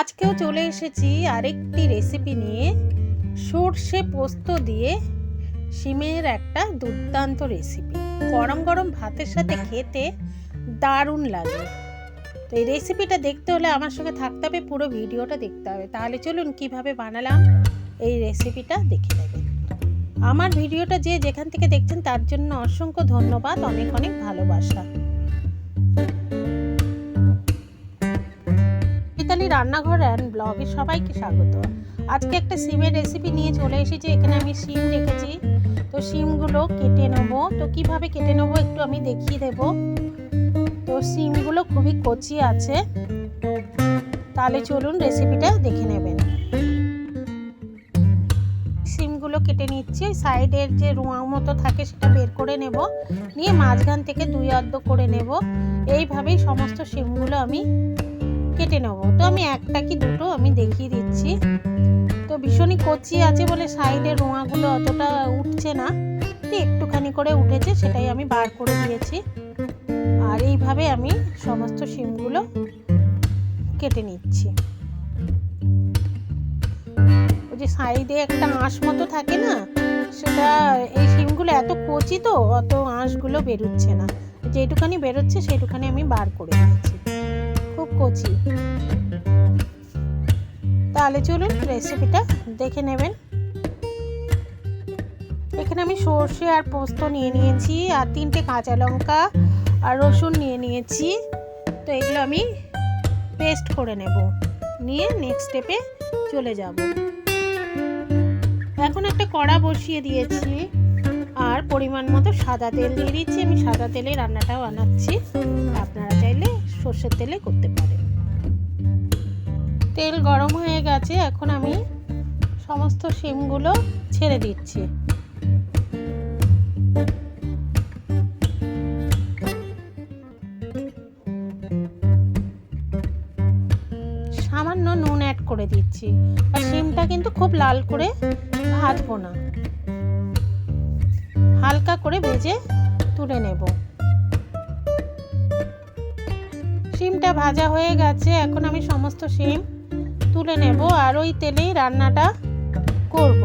আজকেও চলে এসেছি আরেকটি রেসিপি নিয়ে। সর্ষে পোস্ত দিয়ে শিমের একটা দুর্দান্ত রেসিপি গরম গরম ভাতের সাথে খেতে দারুণ লাগে। তো এই রেসিপিটা দেখতে হলে আমার সঙ্গে থাকতে হবে, পুরো ভিডিওটা দেখতে হবে। তাহলে চলুন কীভাবে বানালাম এই রেসিপিটা দেখে নেবেন আমার ভিডিওটা যে যেখান থেকে দেখছেন তার জন্য অসংখ্য ধন্যবাদ, অনেক অনেক ভালোবাসা। মিতালি রান্নাঘর অ্যান্ড ব্লগে সবাইকে স্বাগত। আজকে একটা সিমের রেসিপি নিয়ে চলে এসেছি, এখানে আমি সিম রেখেছি। তো সিমগুলো কেটে নেব। তো কীভাবে কেটে নেব একটু আমি দেখিয়ে দেব। তো সিমগুলো খুবই কচি আছে। তাহলে চলুন রেসিপিটা দেখে নেবেন। সিমগুলো কেটে নিচ্ছি। সাইডের যে রোঁয়া মতো থাকে সেটা বের করে নেব। নিয়ে মাঝখান থেকে দুই অর্ধ করে নেব। এইভাবেই সমস্ত সিমগুলো আমি কেটে নেব। তো আমি একটা কি দুটো আমি দেখিয়ে দিচ্ছি। তো ভীষণই কচি আছে বলে সাইডের রোঁয়াগুলো অতটা উঠছে না। তো একটুখানি করে উঠেছে, সেটাই আমি বার করে দিয়েছি। আর এইভাবে আমি সমস্ত সিমগুলো কেটে নিচ্ছি। ওই যে সাইডে একটা আঁশ মতো থাকে না, সেটা এই সিমগুলো এত কচি তো, অত আঁশগুলো বেরোচ্ছে না। যেটুখানি বেরোচ্ছে, সেটুখানি আমি বার করে দিয়েছি। খুব কচি। তাহলে চলুন রেসিপিটা দেখে নেবেন। এখানে আমি সর্ষে আর পোস্ত নিয়ে নিয়েছি, আর তিনটে কাঁচা লঙ্কা আর রসুন নিয়ে নিয়েছি। তো এগুলো আমি পেস্ট করে নেব। নিয়ে নেক্সট স্টেপে চলে যাব। এখন একটা কড়া বসিয়ে দিয়েছি, আর পরিমাণ মতো সাদা তেল দিয়ে দিচ্ছি। আমি সাদা তেলে রান্নাটাও বানাচ্ছি। সর্ষের তেলে করতে পারেন তেল গরম হয়ে গেছে, এখন আমি সমস্ত শিমগুলো ছেড়ে দিচ্ছি। সামান্য নুন অ্যাড করে দিচ্ছি। আর শিমটা কিন্তু খুব লাল করে ভাজবো না। হালকা করে ভেজে তুলে নেব। ভাজা হয়ে গেছে, এখন আমি সমস্ত শিম তুলে নেব আর ওই তেলেই রান্নাটা করব।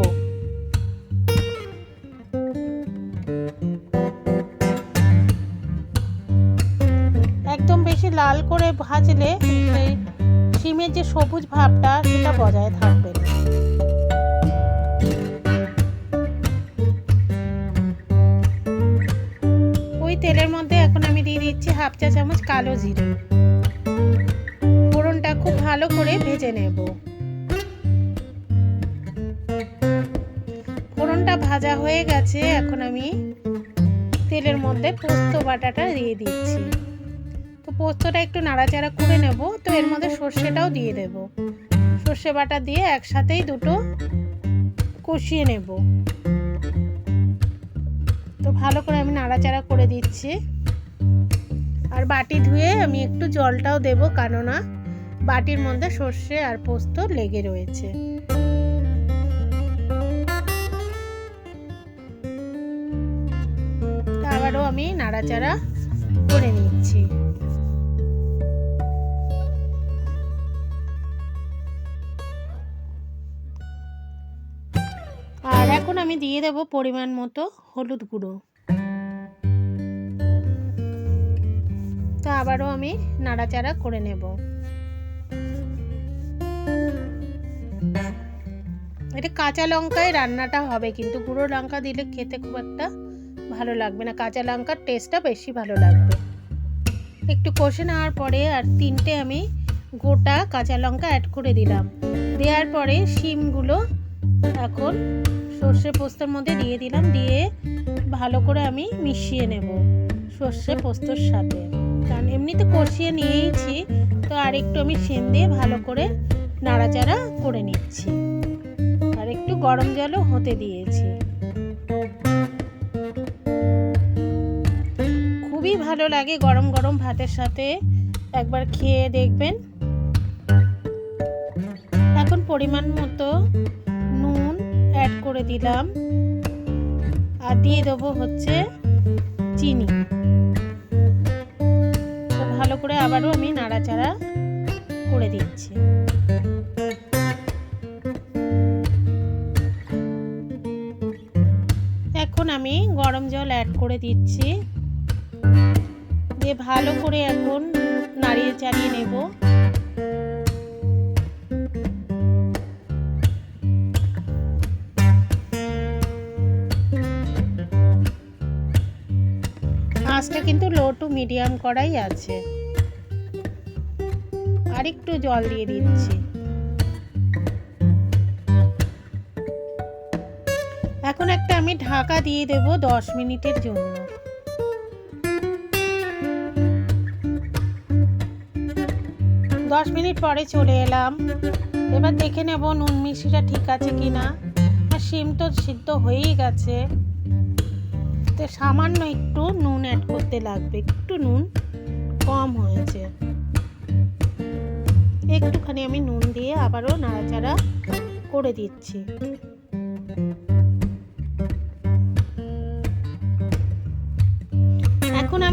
একদম বেশি লাল করে ভাজলে সেই শিমের যে সবুজ ভাবটা সেটা বজায় থাকবে ওই তেলের মধ্যে এখন আমি দিয়ে দিচ্ছি হাফ চা চামচ কালো জিরে। খুব ভালো করে ভেজে নেব। ফোড়নটা ভাজা হয়ে গেছে, এখন আমি তেলের মধ্যে পোস্ত বাটাটা দিয়ে দিচ্ছি। তো পোস্তটা একটু নাড়াচাড়া করে নেব, তো এর মধ্যে সর্ষেটাও দিয়ে দেব। সর্ষে বাটা দিয়ে একসাথেই দুটো কষিয়ে নেব। তো ভালো করে আমি নাড়াচাড়া করে দিচ্ছি। আর বাটি ধুয়ে আমি একটু জলটাও দেব, কেননা বাটির মধ্যে সর্ষে আর পোস্ত লেগে রয়েছে। আবারও আমি নাড়াচাড়া করে নিচ্ছি। আর এখন আমি দিয়ে দেব পরিমাণ মতো হলুদ গুঁড়ো। তা আবারও আমি নাড়াচাড়া করে নেব। এটা কাঁচা লঙ্কায় রান্নাটা হবে, কিন্তু গুঁড়ো লঙ্কা দিলে খেতে খুব একটা ভালো লাগবে না। কাঁচা লঙ্কার টেস্টটা বেশি ভালো লাগবে। একটু কষে নেওয়ার পরে আর তিনটে আমি গোটা কাঁচা লঙ্কা অ্যাড করে দিলাম। দেওয়ার পরে শিমগুলো এখন সর্ষে পোস্তর মধ্যে দিয়ে দিলাম, দিয়ে ভালো করে আমি মিশিয়ে নেব সর্ষে পোস্তর সাথে। কারণ এমনিতে কষিয়ে নিয়েইছি, তো আর একটু আমি সেন দিয়ে ভালো করে নাড়াচাড়া করে নিচ্ছি। আর একটু গরম জলও হতে দিয়েছি। খুবই ভালো লাগে গরম গরম ভাতের সাথে। একবার খেয়ে দেখবেন। এখন পরিমাণ মতো নুন অ্যাড করে দিলাম। আর দিয়ে দেবো হচ্ছে চিনি। ভালো করে আবারও আমি নাড়াচাড়া করে দিচ্ছি। গরম জল অ্যাড করে দিচ্ছি। দিয়ে ভালো করে এখন নাড়িয়ে চাড়িয়ে নেব। আঁচটা কিন্তু লো টু মিডিয়াম করাই আছে। আর একটু জল দিয়ে দিচ্ছি। এখন একটা আমি ঢাকা দিয়ে দেব দশ মিনিটের জন্য। দশ মিনিট পরে চলে এলাম। এবার দেখে নেব নুন মিষ্টিটা ঠিক আছে কি না শিম তো সিদ্ধ হয়েই গেছে। তো সামান্য একটু নুন অ্যাড করতে লাগবে। একটু নুন কম হয়েছে। একটুখানি আমি নুন দিয়ে আবারও নাড়াচাড়া করে দিচ্ছি।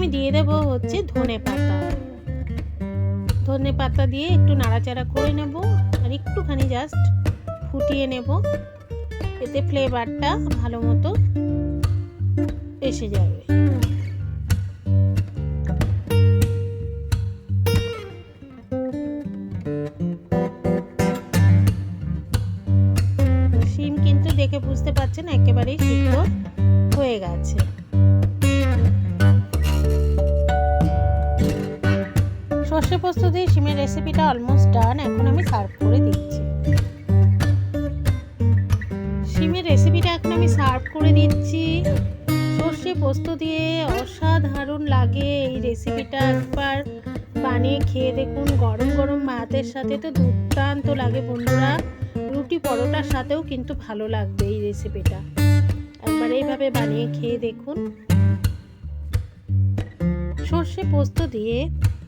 আমি দিয়ে দেব হচ্ছে ধনে পাতা। ধনে পাতা দিয়ে একটু নাড়াচাড়া করে নেব আর একটুখানি জাস্ট ফুটিয়ে নেব। এতে ফ্লেভারটা ভালো মতো এসে যাবে। শিম কিন্তু দেখে বুঝতে পারছেন একেবারেই সিদ্ধ হয়ে গেছে। শিমের রেসিপিটা অলমোস্ট ডান এখন আমি সার্ভ করে দিচ্ছি। সিমের রেসিপিটা এখন আমি সার্ভ করে দিচ্ছি। সর্ষে পোস্ত দিয়ে অসাধারণ লাগে এই রেসিপিটা একবার বানিয়ে খেয়ে দেখুন, গরম গরম ভাতের সাথে তো দুর্দান্ত লাগে বন্ধুরা। রুটি পরোটার সাথেও কিন্তু ভালো লাগবে এই রেসিপিটা একবার এইভাবে বানিয়ে খেয়ে দেখুন। সর্ষে পোস্ত দিয়ে